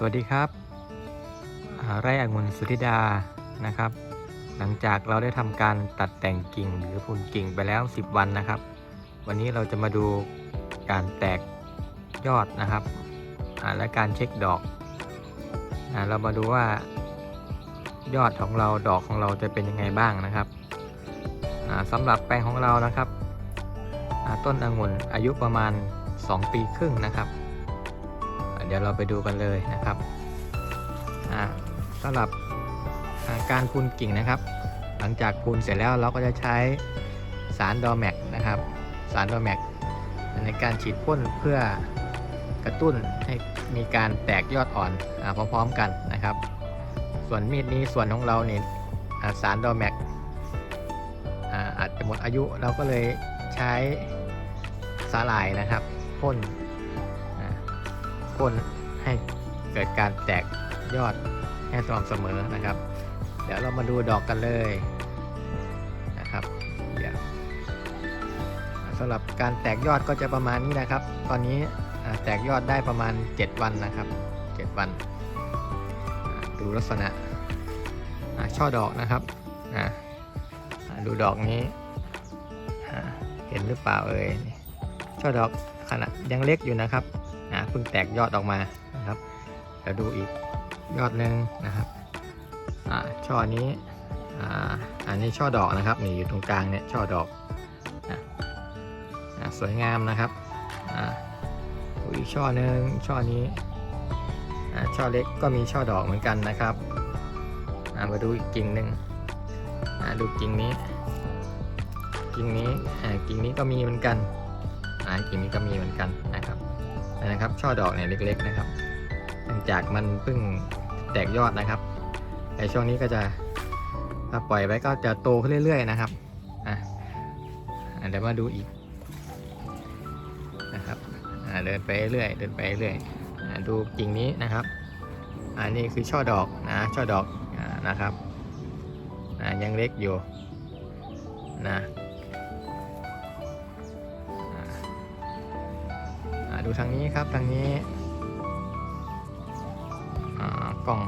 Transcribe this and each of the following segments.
สวัสดีครับไร่องุ่นสุธิดานะครับ หลังจากเราได้ทำการตัดแต่งกิ่งหรือพุนกิ่งไปแล้ว 10 วันนะครับ วันนี้เราจะมาดูการแตกยอดนะครับและการเช็คดอกอเรามาดูว่ายอดของเราดอกของเราจะเป็นยังไงบ้างนะครับอ่าสำหรับแปลงของเรานะครับต้นองุ่นอายุประมาณ 2 ปีครึ่งนะครับ เดี๋ยวเราไปดูกันเลยนะครับอ่าสำหรับการพูนกิ่งนะครับ หลังจากพูนเสร็จแล้วเราก็จะใช้สารดอแม็กนะครับ สารดอแม็กในการฉีดพ่นเพื่อกระตุ้นให้มีการแตกยอดอ่อนอพร้อมๆกันนะครับ ส่วนมีดนี้ส่วนของเราเนี่ยสารดอแม็กอาอาจจะหมดอายุเราก็เลยใช้สาหร่ายนะครับพ่น พ่นให้เกิดการแตกยอดให้สม่ำเสมอนะครับ เดี๋ยวเรามาดูดอกกันเลยนะครับเดี๋ยวสำหรับการแตกยอดก็จะประมาณนี้นะครับ ตอนนี้แตกยอดได้ประมาณ 7 วันนะครับ 7 วัน ดูลักษณะช่อดอกนะครับดูดอกนี้เห็นหรือเปล่าเอ่ยช่อดอกขนาดยังเล็กอยู่นะครับ พิ่งแตกยอดออกมานะครับเดี๋ยวดูอีกยอดหนึ่งนะครับอ่าช่อนี้อ่าอันนี้ช่อดอกนะครับนี่อยู่ตรงกลางเนี่ยช่อดอกนะสวยงามนะครับอ่าอีกช่อหนึ่งช่อนี้อ่าช่อเล็กก็มีช่อดอกเหมือนกันนะครับอ่ามาดูอีกกิ่งหนึ่งอ่าดูกิ่งนี้กิ่งนี้อ่ากิ่งนี้ก็มีเหมือนกันอ่ากิ่งนี้ก็มีเหมือนกันนะครับ นะครับ ช่อดอกเนี่ยเล็ก ๆ นะครับหลังจากมันเพิ่งแตกยอดนะครับในช่วงนี้ก็จะถ้าปล่อยไว้ก็จะโตขึ้นเรื่อย ๆ นะครับอะอะเดี๋ยวมาดูอีกนะครับอะเดินไปเรื่อยเดินไปเรื่อยอะดูกิ่งนี้นะครับ อันนี้คือช่อดอกนะช่อดอกอะนะครับอะยังเล็กอยู่นะ ดูทางนี้ครับทางนี้กล้อง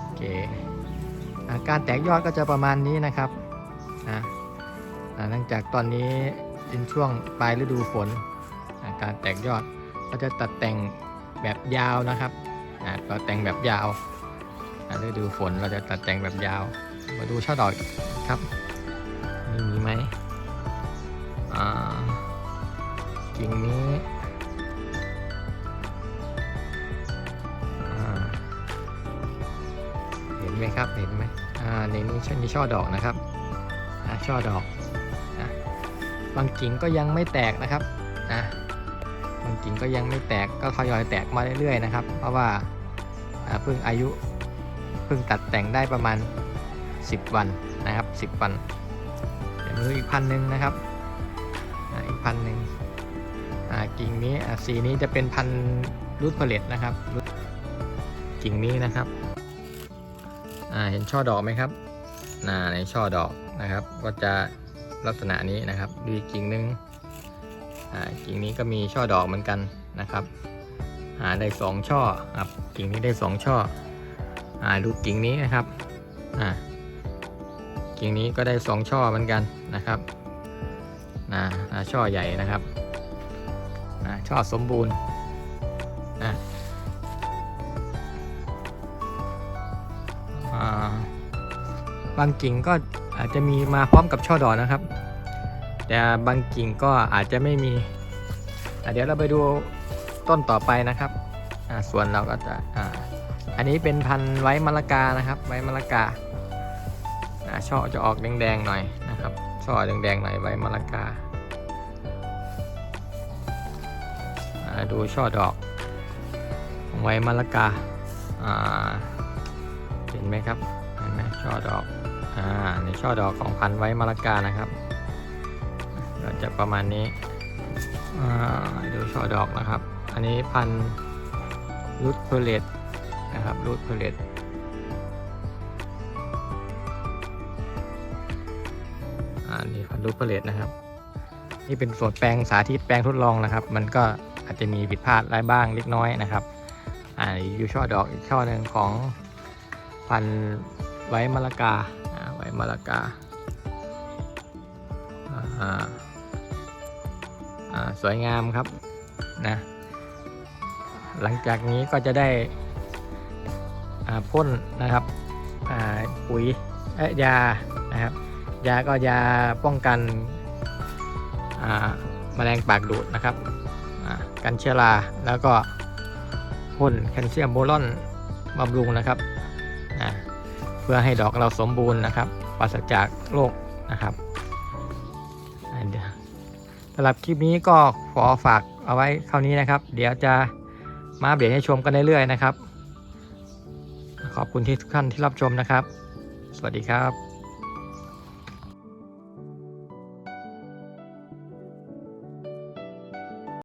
โอเคอ่าการแตกยอดก็จะประมาณนี้นะครับนะอ่าหลังจากตอนนี้เป็นช่วงปลายฤดูฝนอาการแตกยอดก็จะตัดแต่งแบบยาวนะครับอ่าตัดแต่งแบบยาวฤดูฝนเราจะตัดแต่งแบบยาว มาดูช่อดอกครับนี่มีไหมอ่ากิ่งนี้ ไหมครับเห็นไหมอ่าในนี้ช่มีช่อดอกนะครับอ่าช่อดอกนะบางกิ่งก็ยังไม่แตกนะครับนะบางกิ่งก็ยังไม่แตกก็ทยอยแตกมาเรื่อยๆนะครับ เพราะว่าอ่าเพิ่งอายุเพิ่งตัดแต่งได้ประมาณ 10 วันนะครับ 10 วันเดี๋ยวมืออีกพันหนึ่งนะครับอ่าอีกพันหนึ่งอ่ากิ่งนี้อ่าสีนี้จะเป็นพันรูทเพลตนะครับ กิ่งนี้นะครับ เห็นช่อดอกไหมครับน่าในช่อดอกนะครับ ก็จะลักษณะนี้นะครับดูอีกิ่งหนึงอ่ากิ่งนี้ก็มีช่อดอกเหมือนกันนะครับอ่าได้สองช่อครับกิ่งนี้ได้สองช่ออ่าดูกิ่งนี้นะครับอ่ากิ่งนี้ก็ได้สองช่อเหมือนกันนะครับนะอ่าช่อใหญ่นะครับช่อสมบูรณ์นะ บางกิ่งก็อาจจะมีมาพร้อมกับช่อดอกนะครับ แต่บางกิ่งก็อาจจะไม่มี เดี๋ยวเราไปดูต้นต่อไปนะครับส่วนเราก็จะออันนี้เป็นพันธุ์ไว้มะละกานะครับ ไว้มะละกาช่อจะออกแดงๆหน่อยนะครับ ช่อแดงๆหน่อยไว้มะละกาดูช่อดอกของไว้มะละกาเห็นไหมครับเห็นไหมช่อดอก อ่าในช่อดอกของพันธุ์ไว้มะละกานะครับก็จะประมาณนี้อ่าดูช่อดอกนะครับ อันนี้พันธุ์รูทเพลตนะครับรูทเพลตอ่านี่พันธุ์รูทเพลตนะครับ นี่เป็นส่วนแปลงสาธิตแปลงทดลองนะครับ มันก็อาจจะมีผิดพลาดอะไรบ้างเล็กน้อยนะครับอ่าอยู่ช่อดอกอีกช่อหนึ่งของพันธุ์ไว้มะละกา อ่าไว้มะละกาสวยงามครับนะหลังจากนี้ก็จะได้พ่นนะครับปุ๋ยยานะครับยาก็ยาป้องกันอ่าแมลงปากดูดนะครับกันเชื้อราแล้วก็พ่นแคลเซียมโบรอนบำรุงนะครับ พื่อให้ดอกเราสมบูรณ์นะครับปราศจากโรคนะครับเดี๋ยวสำหรับคลิปนี้ก็ขอฝากเอาไว้เท่านี้นะครับ เดี๋ยวจะมาเบียดให้ชมกันเรื่อยๆนะครับ ขอบคุณที่ทุกท่านที่รับชมนะครับ สวัสดีครับ